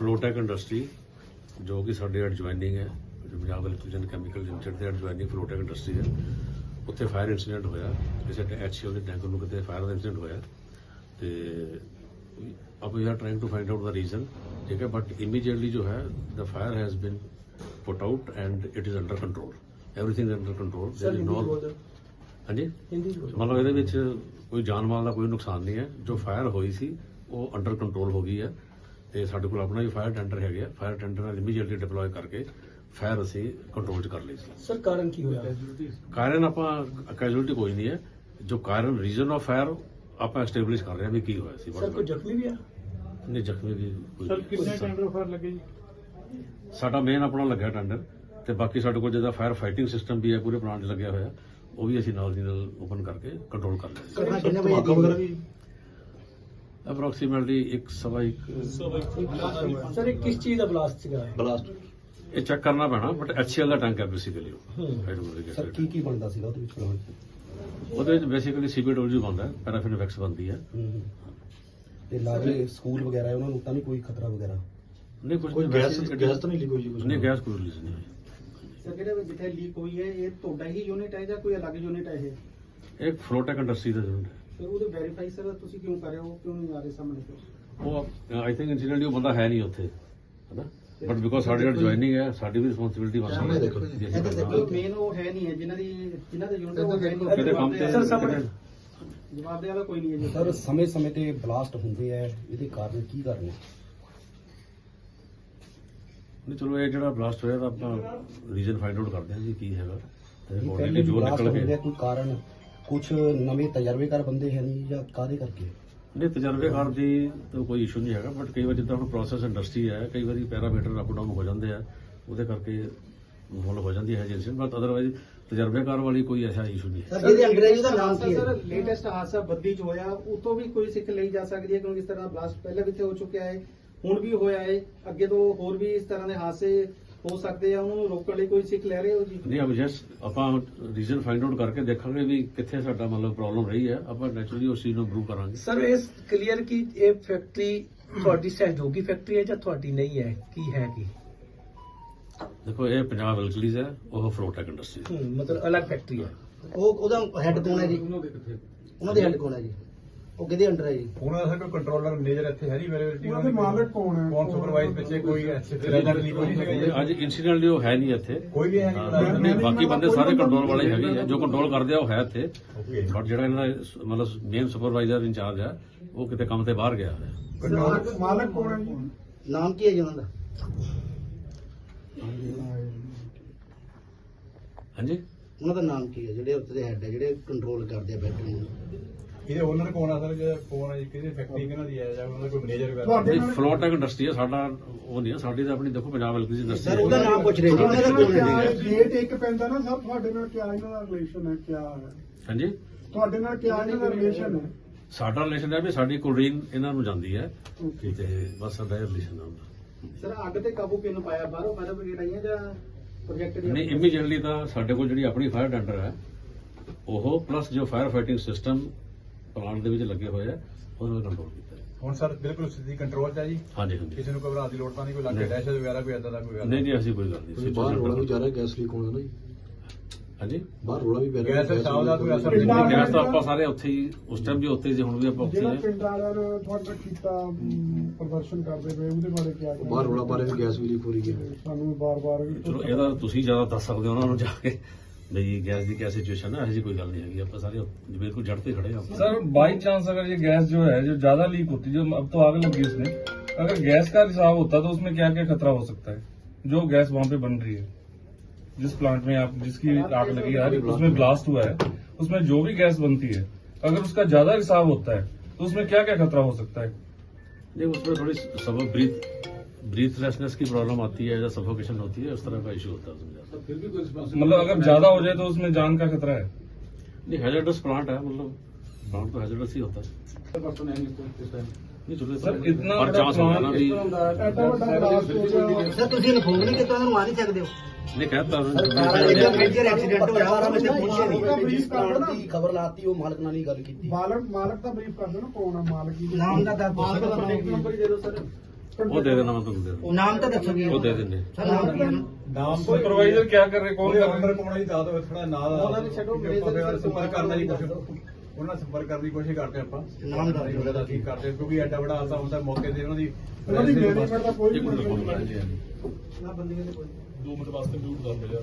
Flotech industry ਜੋ ਕਿ ਸਾਡੇ ਐਡਜੁਆਇਨਿੰਗ ਹੈ ਜੋ ਪੰਜਾਬ ਇਲੈਕਟ੍ਰੀਸ਼ਨ ਕੈਮੀਕਲ ਲਿਮਟਿਡ ਦੇ ਐਡਜੁਆਇਨਿੰਗ ਫਲੋਟੈਕ ਇੰਡਸਟਰੀ ਹੈ। ਉੱਥੇ ਫਾਇਰ ਇਨਸੀਡੈਂਟ ਹੋਇਆ ਕਿਸੇ ਐਚਸੀਐਲ ਦੇ ਟੈਂਕਰ ਨੂੰ ਕਿਤੇ ਫਾਇਰ ਦਾ ਇਨਸੀਡੈਂਟ ਹੋਇਆ। ਤੇ ਅਬ we are trying to find out the reason ਠੀਕ ਹੈ ਬਟ ਇਮੀਡੀਏਟਲੀ ਜੋ ਹੈ the fire has been put out and it is under control everything under control no ਬੋਲ ਦਿਓ ਹਾਂਜੀ? ਮਤਲਬ ਇਹਦੇ ਵਿੱਚ ਕੋਈ ਜਾਨ ਮਾਲ ਦਾ ਕੋਈ ਨੁਕਸਾਨ ਨਹੀਂ ਹੈ। ਜੋ ਫਾਇਰ ਹੋਈ ਸੀ ਉਹ ਅੰਡਰ ਕੰਟਰੋਲ ਹੋ ਗਈ ਹੈ। ਤੇ ਸਾਡੇ ਕੋਲ ਆਪਣਾ ਵੀ ਫਾਇਰ ਟੈਂਡਰ ਹੈਗੇ ਆ। ਫਾਇਰ ਟੈਂਡਰ ਨਾਲ ਇਮੀਡੀਏਟਲੀ ਡਿਪਲੋਏ ਕਰਕੇ ਫਾਇਰ ਅਸੀਂ ਕੰਟਰੋਲ 'ਚ ਕਰ ਲਈ ਸੀ। ਸਰ ਕਾਰਨ ਕੀ ਹੋਇਆ? ਕਾਰਨ ਆਪਾਂ ਕੈਜੂਅਲਟੀ ਕੋਈ ਨਹੀਂ ਹੈ। ਜੋ ਕਾਰਨ ਰੀਜ਼ਨ ਆਫ ਫਾਇਰ ਆਪਾਂ ਐਸਟੈਬਲਿਸ਼ ਕਰ ਰਹੇ ਹਾਂ ਵੀ ਕੀ ਹੋਇਆ ਸੀ। ਸਰ ਕੋਈ ਜ਼ਖਮੀ ਵੀ ਆ? ਨਹੀਂ ਜ਼ਖਮੀ ਵੀ ਕੋਈ ਸਰ। ਕਿੰਨੇ ਟੈਂਡਰ ਫਾਰ ਲੱਗੇ ਜੀ? ਸਾਡਾ ਮੇਨ ਆਪਣਾ ਲੱਗਿਆ ਟੈਂਡਰ ਤੇ ਬਾਕੀ ਸਾਡੇ ਕੋਲ ਜਿਹਦਾ ਫਾਇਰ ਫਾਈਟਿੰਗ ਸਿਸਟਮ ਵੀ ਹੈ ਪੂਰੇ ਪਲਾਂਟ 'ਚ ਲੱਗਿਆ ਹੋਇਆ ਉਹ ਵੀ ਅਸੀਂ ਨਾਲ ਦੀ ਨਾਲ ਓਪਨ ਕਰਕੇ ਕੰਟਰੋਲ ਕਰ ਲਿਆ ਘਟਨਾ ਕਿੰਨੇ ਵਜੇ ਦੀ ਅਪਰੋਕਸੀਮੇਟਲੀ ਇੱਕ ਸਵਾ ਇੱਕ। ਸਰ ਇਹ ਕਿਸ ਚੀਜ਼ ਦਾ ਬਲਾਸਟ ਸੀਗਾ? ਬਲਾਸਟ। ਇਹ ਚੈੱਕ ਕਰਨਾ ਪੈਣਾ ਬਟ ਐਚਸੀਐਲ ਦਾ ਟੈਂਕ ਹੈ ਬੇਸਿਕਲੀ। ਸਰ ਕੀ ਕੀ ਬਣਦਾ ਸੀਗਾ ਉਹਦੇ ਵਿੱਚ? ਪਲਾਂਟ ਉਹਦੇ ਵਿੱਚ ਬੇਸਿਕਲੀ ਸੀਬੀਡਬਲਯੂ ਹੈ ਪੈਰਾਫਿਨ ਵੈਕਸ ਬੰਦੀ ਹੈ ਤੇ ਲਾਗੇ ਸਕੂਲ ਵਗੈਰਾ ਹੈ ਉਹਨਾਂ ਨੂੰ ਤਾਂ ਨਹੀਂ ਕੋਈ ਖਤਰਾ ਵਗੈਰਾ? ਨਹੀਂ ਕੁਝ ਕੋਈ ਗੈਸ ਗੈਸ ਤਾਂ ਨਹੀਂ ਲੀਕ ਹੋਈ ਜੀ ਕੁਝ ਨਹੀਂ ਗੈਸ ਕੋਈ ਰਿਲੀਜ਼ ਨਹੀਂ ਹੋਈ। ਸਰ ਜਿਹੜੇ ਜਿੱਥੇ ਲੀਕ ਹੋਈ ਹੈ ਇਹ ਤੁਹਾਡਾ ਹੀ ਯੂਨਿਟ ਹੈ ਜਾਂ ਕੋਈ ਅਲੱਗ ਯੂਨਿਟ ਹੈ ਇਹ? ਇੱਕ ਫਲੋਟੈਕ ਇੰਡਸਟਰੀ ਦਾ ਜ਼ਰੂਰ ਹੈ। ਫਿਰ ਉਹਦੇ ਵੈਰੀਫਾਈ ਸਰ ਤੁਸੀਂ ਕਿਉਂ ਕਰ ਰਹੇ ਹੋ ਕਿਉਂ ਨਹੀਂ ਆ ਰਹੇ ਸਾਹਮਣੇ ਫਿਰ ਉਹ ਆਈ ਥਿੰਕ ਇਨਸੀਡੈਂਟਲੀ ਉਹ ਬੰਦਾ ਹੈ ਨਹੀਂ ਉੱਥੇ ਹੈਨਾ ਬਟ ਬਿਕੋਜ਼ ਸਾਡੇ ਨਾਲ ਜੁਆਇਨਿੰਗ ਹੈ ਸਾਡੀ ਵੀ ਰਿਸਪੌਂਸਿਬਿਲਟੀ ਬਣਦੀ ਸਾਹਮਣੇ ਹੈ ਦੇਖੋ। ਕਿ ਅਸੀਂ ਇੱਧਰ ਕਰਨਾ। ਦੇਖੋ। ਮੇਨ ਉਹ ਹੈ ਨਹੀਂ ਹੈ ਜਿਨ੍ਹਾਂ ਦੀ ਜਿਨ੍ਹਾਂ ਦੇ ਯੂਨਿਟ ਉਹ ਹੈ ਨਹੀਂ ਕਿਤੇ ਕੰਮ ਤੇ ਸਰ, ਸਾਹਮਣੇ- ਕਿਤੇ- ਜਵਾਬ ਦੇ ਵਾਲਾ ਕੋਈ ਨਹੀਂ ਹੈ ਜੀ ਸਰ ਸਮੇਂ ਸਮੇਂ ਤੇ ਬਲਾਸਟ ਹੁੰਦੇ ਆ ਇਹਦੇ ਕਾਰਨ ਕੀ ਕਾਰਨ ਹੈ ਨਹੀਂ ਚਲੋ ਇਹ ਜਿਹੜਾ ਬਲਾਸਟ ਹੋਇਆ ਤਾਂ ਆਪਾਂ ਰੀਜ਼ਨ ਫਾਈਂਡ ਆਊਟ ਕਰਦੇ ਹਾਂ ਜੀ ਕੀ ਹੈਗਾ ਤੇ ਵੀ ਜੋ ਨਿਕਲ ਗਏ ਕੋਈ ਕਾਰਨ ਕੁਝ ਨਵੇਂ ਤਜਰਬੇਕਾਰ ਬੰਦੇ ਹੈ ਨਹੀਂ ਜਾਂ ਕਾਦੇ ਕਰਕੇ? ਨਹੀਂ ਤਜਰਬੇਕਾਰ ਦੀ ਤਾਂ ਕੋਈ ਇਸ਼ੂ ਨਹੀਂ ਹੈਗਾ ਬਟ ਕਈ ਵਾਰ ਜਿੱਦਾਂ ਹੁਣ ਪ੍ਰੋਸੈਸ ਇੰਡਸਟਰੀ ਹੈ ਕਈ ਵਾਰੀ ਪੈਰਾਮੀਟਰ ਅਪ ਡਾਊਨ ਹੋ ਜਾਂਦੇ ਆ ਉਹਦੇ ਕਰਕੇ ਮੁੱਲ ਹੋ ਜਾਂਦੀ ਹੈ ਏਜੰਸੀ ਬਟ ਅਦਰਵਾਈਜ਼ ਤਜਰਬੇਕਾਰ ਵਾਲੀ ਕੋਈ ਐਸਾ ਇਸ਼ੂ ਨਹੀਂ ਸਰ ਜਿਹਦੇ ਅੰਗਰੇਜ਼ੀ ਦਾ ਨਾਮ ਕੀ ਹੈ? ਸਰ ਲੇਟੈਸਟ ਹਾਦਸਾ ਬੱਦੀ ਚ ਹੋਇਆ ਉਤੋਂ ਵੀ ਕੋਈ ਸਿੱਖ ਲਈ ਜਾ ਸਕਦੀ ਹੈ ਕਿਉਂਕਿ ਇਸ ਤਰ੍ਹਾਂ ਬਲਾਸਟ ਪਹਿਲਾਂ ਵੀ ਇੱਥੇ ਹੋ ਚੁੱਕਿਆ ਹੈ ਹੁਣ ਵੀ ਹੋਇਆ ਹੈ ਅੱਗੇ ਤੋਂ ਹੋਰ ਵੀ ਇਸ ਤਰ੍ਹਾਂ ਦੇ ਹਾਦਸੇ ਹੋ ਸਕਦੇ ਆ ਉਹਨਾਂ ਨੂੰ ਰੋਕਣ ਲਈ ਕੋਈ ਸਿੱਖ ਲੈ ਰਹੇ ਹੋ ਜੀ? ਨਹੀਂ ਅਬ ਜਸ ਆਪਾਂ ਰੀਜ਼ਨ ਫਾਈਂਡ ਆਊਟ ਕਰਕੇ ਦੇਖਾਂਗੇ ਵੀ ਕਿੱਥੇ ਸਾਡਾ ਮਤਲਬ ਪ੍ਰੋਬਲਮ ਰਹੀ ਹੈ। ਆਪਾਂ ਨੈਚੁਰਲੀ ਉਸ ਚੀਜ਼ ਨੂੰ ਇੰਪਰੂਵ ਕਰਾਂਗੇ। ਸਰ ਇਸ ਕਲੀਅਰ ਕੀ ਇਹ ਫੈਕਟਰੀ ਤੁਹਾਡੀ ਸਹਿਯੋਗੀ ਫੈਕਟਰੀ ਹੈ ਜਾਂ ਤੁਹਾਡੀ ਨਹੀਂ ਹੈ? ਕੀ ਹੈ ਕੀ? ਦੇਖੋ ਇਹ ਪੰਜਾਬ ਇਲਕਲੀਜ਼ ਹੈ ਉਹ ਫਲੋਟੈਕ ਇੰਡਸਟਰੀ ਹੂੰ, ਮਤਲਬ ਅਲੱਗ ਫੈਕਟਰੀ ਹੈ। ਉਹ ਉਹਦਾ ਹੈੱਡ ਕੌਣ ਹੈ ਜੀ? ਉਹਨਾਂ ਦੇ ਹੈੱਡ ਕੌਣ ਹੈ ਜੀ? ਉਹ ਕਿਹਦੇ ਅੰਡਰ ਹੈ ਜੀ? ਉਹਨਾਂ ਦਾ ਕੋਈ ਕੰਟਰੋਲਰ ਮੈਨੇਜਰ ਇੱਥੇ ਹੈ ਨਹੀਂ ਅਵੇਲੇਬਿਲਟੀ ਉਹਨਾਂ ਦੇ ਮਾਲਕ ਕੌਣ ਹੈ? ਕੌਣ ਸੁਪਰਵਾਈਜ਼ ਪਿੱਛੇ ਕੋਈ ਸਿਲੰਡਰ ਨਹੀਂ ਕੋਈ ਹੈਗਾ ਅੱਜ ਇਨਸੀਡੈਂਟਲੀ ਉਹ ਹੈ ਨਹੀਂ ਇੱਥੇ। ਕੋਈ ਵੀ ਹੈ ਹਾਂ, ਨਹੀਂ ਨਹੀਂ ਬਾਕੀ ਬੰਦੇ ਸਾਰੇ ਕੰਟਰੋਲ ਵਾਲੇ ਹੈਗੇ ਆ। ਜੋ ਕੰਟਰੋਲ ਕਰਦੇ ਆ ਉਹ ਹੈ ਇੱਥੇ। ਬਟ ਜਿਹੜਾ ਇਹਨਾਂ ਦਾ ਮਤਲਬ ਮੇਨ ਸੁਪਰਵਾਈਜ਼ਰ ਇੰਚਾਰਜ ਹੈ ਉਹ ਕਿਤੇ ਕੰਮ ਤੇ ਬਾਹਰ ਗਿਆ। ਹੋਇਆ ਮਾਲਕ ਕੌਣ ਹੈ ਜੀ? ਨਾਮ ਕੀ ਹੈ ਜੀ ਉਹਨਾਂ ਦਾ? ਹਾਂਜੀ? ਉਹਨਾਂ ਦਾ ਨਾਮ ਕੀ ਹੈ? ਜਿਹੜੇ ਉੱਤੇ ਦੇ ਹੈੱਡ ਹੈ ਜਿਹੜੇ ਕੰਟਰੋਲ ਕਰਦੇ ਆ ਫੈਕਟਰੀ ਨੂੰ। ਇਹਦੇ ਓਨਰ ਕੌਣ ਆ ਸਰ? ਜਿਹੜਾ ਕੌਣ ਹੈ ਜੀ? ਕਿਹਦੇ ਫੈਕਟਰੀ ਕਿਹਨਾਂ ਦੀ ਹੈ ਜਾਂ ਉਹਨਾਂ ਦਾ ਕੋਈ ਮੈਨੇਜਰ ਵਗੈਰਾ? ਨਹੀਂ ਫਲੋਟੈਕ ਇੰਡਸਟਰੀ ਹੈ ਸਾਡਾ ਉਹ ਨਹੀਂ ਹੈ ਸਾਡੀ ਤਾਂ ਆਪਣੀ ਦੇਖੋ ਪੰਜਾਬ ਇਲਕਲੀਜ਼ ਸਰ ਇੰਡਸਟਰੀ ਉਹਦਾ ਨਾਮ ਪੁੱਛ ਰਹੇ ਜੀ ਉਹਨਾਂ ਦਾ ਕੌਣ ਹੈ ਜੀ ਡੇਟ ਇੱਕ ਪੈਂਦਾ ਨਾ ਸਰ? ਤੁਹਾਡੇ ਨਾਲ ਕਿਆ ਇਹਨਾਂ ਦਾ ਰਿਲੇਸ਼ਨ ਹੈ ਕਿਆ ਹੈ? ਹਾਂਜੀ? ਤੁਹਾਡੇ ਨਾਲ ਕਿਆ ਇਹਨਾਂ ਦਾ ਰਿਲੇਸ਼ਨ ਹੈ? ਸਾਡਾ ਰਿਲੇਸ਼ਨ ਹੈ ਵੀ ਸਾਡੀ ਕੋਲਰੀਨ ਇਹਨਾਂ ਨੂੰ ਜਾਂਦੀ ਹੈ। ਤੇ ਬਸ ਸਾਡਾ ਰਿਲੇਸ਼ਨ ਹੈ ਉਹਨਾਂ ਸਰ ਅੱਗ ਤੇ ਕਾਬੂ ਕਿਉਂ ਪਾਇਆ? ਬਾਹਰੋਂ ਫਾਇਰ ਬ੍ਰਿਗੇਡ ਆਈਆਂ ਜਾਂ ਪ੍ਰੋਜੈਕਟ ਦੀ ਨਹੀਂ ਇਮੀਡੀਏਟਲੀ ਤਾਂ ਸਾਡੇ ਕੋਲ ਜਿਹੜੀ ਆਪਣੀ ਫਾਇਰ ਟੈਂਡਰ ਹੈ ਉਹ ਪਲੱਸ ਜੋ ਫਾਇਰ ਫਾਈਟਿੰਗ ਸਿਸਟਮ ਪਲਾਂਟ ਦੇ ਵਿੱਚ ਲੱਗੇ ਹੋਏ ਆ ਉਹਨੂੰ ਵੀ ਕੰਟਰੋਲ ਕੀਤਾ ਹੈ। ਹੁਣ ਸਰ ਬਿਲਕੁਲ ਸਥਿਤੀ ਕੰਟਰੋਲ ਚ ਹੈ ਜੀ। ਹਾਂਜੀ ਹਾਂਜੀ। ਕਿਸੇ ਨੂੰ ਘਬਰਾਉਣ ਦੀ ਲੋੜ ਤਾਂ ਨਹੀਂ ਕੋਈ ਲੱਗੇ। ਡੈਸ਼ ਵਗੈਰਾ ਕੋਈ ਏਦਾਂ ਦਾ ਕੋਈ ਨਹੀਂ ਨਹੀਂ ਐਸੀ ਕੋਈ ਗੱਲ ਨਹੀਂ ਬਾਹਰ ਰੋਲਾ ਵੀ ਜਾ ਰਿਹਾ ਗੈਸ ਲੀਕ ਹੋਣ ਦਾ ਨਾ ਜੀ ਹਾਂਜੀ? ਬਾਹਰ ਰੋਲਾ ਵੀ ਪੈ ਰਿਹਾ। ਗੈਸ ਸਾਹ ਦਾ ਕੋਈ ਅਸਰ ਨਹੀਂ ਗੈਸ ਤਾਂ ਆਪਾਂ ਸਾਰੇ ਉੱਥੇ ਹੀ ਉਸ ਟਾਈਮ ਵੀ ਉੱਥੇ ਸੀ ਹੁਣ ਵੀ ਆਪਾਂ ਉੱਥੇ ਜਿਹੜਾ ਹੀ। ਹਾਂ। ਪਿੰਡ ਵਾਲਿਆਂ ਨੇ ਤੁਹਾਡਾ ਕੀਤਾ ਅਮ, ਪ੍ਰਦਰਸ਼ਨ ਕਰਦੇ ਪਏ ਉਹਦੇ ਬਾਰੇ ਕਿਆ ਕਹਿਣਾ? ਬਾਹਰ ਰੋਲਾ ਪਾ ਰਿਹਾ ਵੀ ਗੈਸ ਵੀ ਲੀਕ ਹੋ ਰਹੀ ਹੈ। ਸਾਨੂੰ ਬਾਰ-ਬਾਰ ਚਲੋ ਇਹਦਾ ਤੁਸੀਂ ਜ਼ਿਆਦਾ ਦੱਸ ਸਕਦੇ ਹੋ ਉਹਨਾਂ ਨੂੰ ਜਾ ਕੇ। ਬਈ ਗੈਸ ਦੀ ਕਿਆ ਸਿਚੁਏਸ਼ਨ ਹੈ ਇਹੋ ਜਿਹੀ ਕੋਈ ਗੱਲ ਨਹੀਂ ਹੈਗੀ ਆਪਾਂ ਸਾਰੇ ਬਿਲਕੁਲ ਜੜ ਤੇ ਖੜੇ ਹਾਂ ਆਪਾਂ। सर बाई चांस अगर ये गैस जो है जो ज्यादा लीक होती है जो अब तो आग लगी इसमें अगर गैस का रिसाव होता तो उसमें क्या क्या खतरा हो सकता है जो गैस वहां पे बन रही है जिस प्लांट में आप जिसकी आग लगी है उसमें ब्लास्ट हुआ है उसमें जो भी गैस बनती है अगर उसका ज्यादा रिसाव होता है तो उसमें क्या क्या खतरा हो सकता है नहीं उसमें थोड़ी सब ब्रीथ ब्रीथलेसनेस की प्रॉब्लम आती है या सफोकेशन होती है उस तरह का इशू होता है उसमें ज्यादा। मतलब अगर ज्यादा हो जाए तो उसमें जान का खतरा है नहीं हैजर्डस प्लांट है मतलब प्लांट तो हैजर्डस ही होता है नहीं चलो सर, इतना और बड़ा चांस होता है ना भी ਐਡਾ ਵੱਡਾ ਬਲਾਸਟ ਹੋ ਗਿਆ ਸਰ ਤੁਸੀਂ ਇਨਫੋਰਮ ਨਹੀਂ ਕੀਤਾ ਉਹਨਾਂ ਨੂੰ ਆ ਨਹੀਂ ਸਕਦੇ ਹੋ नहीं कहता ਇਹਦਾ ਮੇਜਰ ਐਕਸੀਡੈਂਟ ਹੋਇਆ ਉਹਨਾਂ ਵਿੱਚ ਪਹੁੰਚੇ ਨਹੀਂ ਉਹਦਾ brief ਕਰ ਦੇਣਾ। ਦੀ ਖਬਰ ਲਾਤੀ ਉਹ ਮਾਲਕ ਨਾਲ ਨਹੀਂ ਗੱਲ ਕੀਤੀ ਮਾਲਕ ਮਾਲਕ ਦਾ ਬਰੀਫ ਕਰ ਦੇਣਾ ਕੌਣ ਆ ਮਾਲਕ ਦੀ ਨਾਮ ਦਾ ਤਾਂ ਮਾਲਕ ਦਾ ਕੰਟੈਕਟ ਨੰਬਰ ਹੀ ਦੇ ਦਿਓ ਸਰ ਉਹ ਦੇ ਦੇਣਾ ਮੈਂ ਤੁਹਾਨੂੰ ਦੇ ਉਹ ਨਾਮ ਤਾਂ ਦੱਸੋ ਜੀ। ਉਹ ਦੇ ਦਿੰਦੇ। ਨਾਮ ਕੋਈ ਪ੍ਰੋਵਾਈਡਰ ਕੀ ਕਰ ਰਿਹਾ ਕੌਣ ਉਹਦੇ ਕਰ? ਰਿਹਾ ਅੰਡਰ ਪਾਉਣਾ ਥੋੜਾ ਨਾਂ ਉਹਨਾਂ ਨੂੰ ਛੱਡੋ ਸੰਪਰਕ ਕਰਨ ਦਾ ਕੁਛ ਉਹਨਾਂ ਨਾਲ ਸੰਪਰਕ ਕਰਨ ਦੀ ਕੋਸ਼ਿਸ਼ ਕਰਦੇ ਆਪਾਂ। ਨਾਮ ਦਾ ਉਹਨਾਂ ਦਾ ਠੀਕ ਕਰਦੇ ਕਿਉਂਕਿ ਐਡਾ ਵੱਡਾ ਹਾਦਸਾ ਹੁੰਦਾ ਮੌਕੇ ਤੇ ਉਹਨਾਂ ਦੀ ਉਹਨਾਂ ਦੀ ਮੈਨੇਜਮੈਂਟ ਦਾ ਕੋਈ ਇੱਕ ਨਾ ਬੰਦੇ ਦੇ ਕੋਈ 2 ਮਿੰਟ ਵਾਸਤੇ ਮਿਊਟ ਕਰ ਦੇ ਯਾਰ।